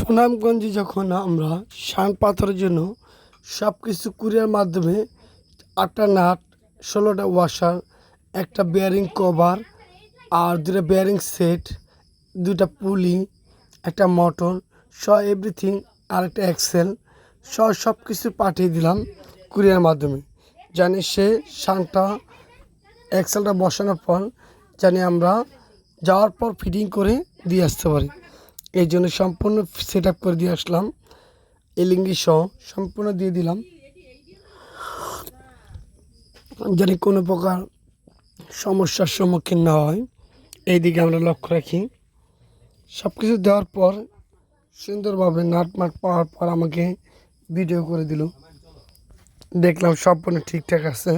সুনামগঞ্জে যখন আমরা শান পাথরের জন্য সব কিছু কুরিয়ার মাধ্যমে আটটা নাট, ষোলোটা ওয়াশার একটা বেয়ারিং কভার আর দুটা বেয়ারিং সেট দুটা পুলি একটা মোটর স এভরিথিং আর একটা এক্সেল স সব কিছু পাঠিয়ে দিলাম কুরিয়ার মাধ্যমে। জানি সে শানটা এক্সেলটা বসানোর পর জানি আমরা যাওয়ার পর ফিটিং করে দিয়ে আসতে পারি। এই জন্য সম্পূর্ণ সেট আপ করে দিয়ে আসলাম। এলিঙ্গি সহ সম্পূর্ণ দিয়ে দিলাম। যেন কোনো প্রকার সমস্যার সম্মুখীন না হয়। এই দিকে আমরা লক্ষ্য রাখি। সব কিছু দেওয়ার পর সুন্দরভাবে নাট মাট পাওয়ার পর আমাকে ভিডিও করে দিল। দেখলাম সম্পূর্ণ ঠিকঠাক আছে।